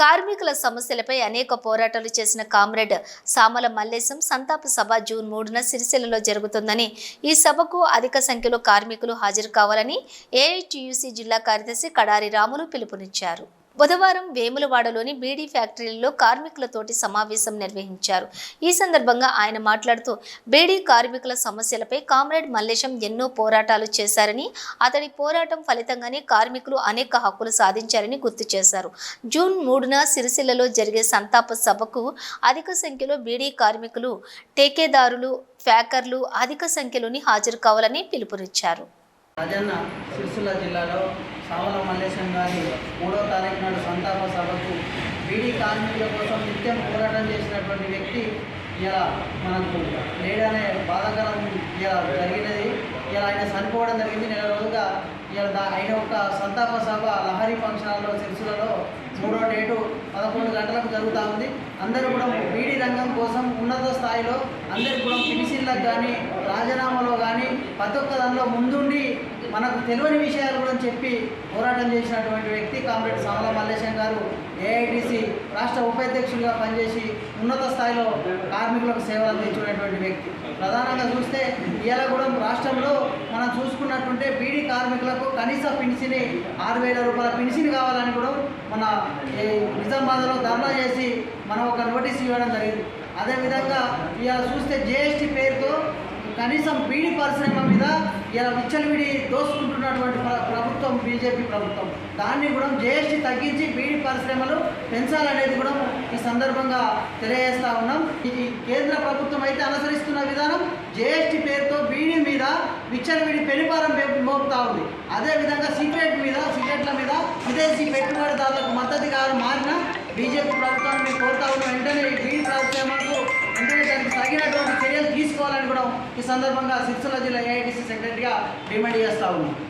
కార్మికుల సమస్యలపై అనేక పోరాటాలు చేసిన కామ్రేడ్ సామల మల్లేశం సంతాప సభ జూన్ మూడున సిరిసిల్లలో జరుగుతుందని ఈ సభకు అధిక సంఖ్యలో కార్మికులు హాజరు కావాలని ఏఐటియుసి జిల్లా కార్యదర్శి కడారి రాములు పిలుపునిచ్చారు. బుధవారం వేములవాడలోని బీడీ ఫ్యాక్టరీలలో కార్మికులతోటి సమావేశం నిర్వహించారు. ఈ సందర్భంగా ఆయన మాట్లాడుతూ బీడీ కార్మికుల సమస్యలపై కామ్రేడ్ మల్లేశం ఎన్నో పోరాటాలు చేశారని అతడి పోరాటం ఫలితంగానే కార్మికులు అనేక హక్కులు సాధించారని గుర్తు చేశారు. జూన్ మూడున సిరిసిల్లలో జరిగే సంతాప సభకు అధిక సంఖ్యలో బీడీ కార్మికులు టేకేదారులు ఫ్యాకర్లు అధిక సంఖ్యలోని హాజరు కావాలని పిలుపునిచ్చారు. రాజన్న సిరిసిల్ల జిల్లాలో సావల మల్లేశం గారి మూడో తారీఖు నాడు సంతాప సభకు బీడీ కార్మికుల కోసం నిత్యం పోరాటం చేసినటువంటి వ్యక్తి ఇలా మనకు లేడనే బాధాకరం ఇలా జరిగినది. ఇలా ఆయన చనిపోవడం జరిగింది. నెల రోజుగా ఇలా ఆయన ఒక సంతాప సభ లహరి ఫంక్షన్లో హాల్లో మూడో డేటు పదకొండు గంటలకు జరుగుతూ ఉంది. అందరూ కూడా బీడీ రంగం కోసం ఉన్నత స్థాయిలో అందరూ కూడా పిలిసిళ్ళకు కానీ రాజీనామాలో కానీ ప్రతి ఒక్క దానిలో ముందుండి మనకు తెలియని విషయాలు కూడా చెప్పి పోరాటం చేసినటువంటి వ్యక్తి కామ్రేడ్ సామల మల్లేశం గారు ఏఐటీసీ రాష్ట్ర ఉపాధ్యక్షుడిగా పనిచేసి ఉన్నత స్థాయిలో కార్మికులకు సేవలు అందించినటువంటి వ్యక్తి. ప్రధానంగా చూస్తే ఇవాళ కూడా రాష్ట్రంలో మనం చూసుకున్నట్టుంటే బీడీ కార్మికులకు కనీస పిన్సిని ఆరు వేల రూపాయల పిన్సిని కావాలని కూడా మన నిజామాబాద్లో ధర్నా చేసి మనం ఒక నోటీస్ ఇవ్వడం జరిగింది. అదేవిధంగా ఇవాళ చూస్తే జిఎస్టీ పేరుతో కనీసం బీడి పరిశ్రమ మీద ఇలా విచ్చలవిడి దోసుకుంటున్నటువంటి ప్రభుత్వం బీజేపీ ప్రభుత్వం. దాన్ని కూడా జిఎస్టీ తగ్గించి బీడి పరిశ్రమలు పెంచాలనేది కూడా ఈ సందర్భంగా తెలియజేస్తా ఉన్నాం. ఈ కేంద్ర ప్రభుత్వం అయితే అనుసరిస్తున్న విధానం జిఎస్టీ పేరుతో బీడీ మీద విచ్చలవిడి పెనుపారం మోపు- మోపుతా ఉంది. అదేవిధంగా సీక్రెట్ మీద మీద విదేశీ పెట్టుబడిదారులకు మద్దతుగా మారిన బీజేపీ ప్రభుత్వాన్ని మేము కోరుతా ఉన్నాం వెంటనే ఈ బీడీ వెంటనే దానికి తగినటువంటి చర్యలు తీసుకోవాలని కూడా ఈ సందర్భంగా సిరిసిల్ల జిల్లా ఏఐటీసీ సెక్రటరీగా డిమాండ్ చేస్తా ఉన్నాం.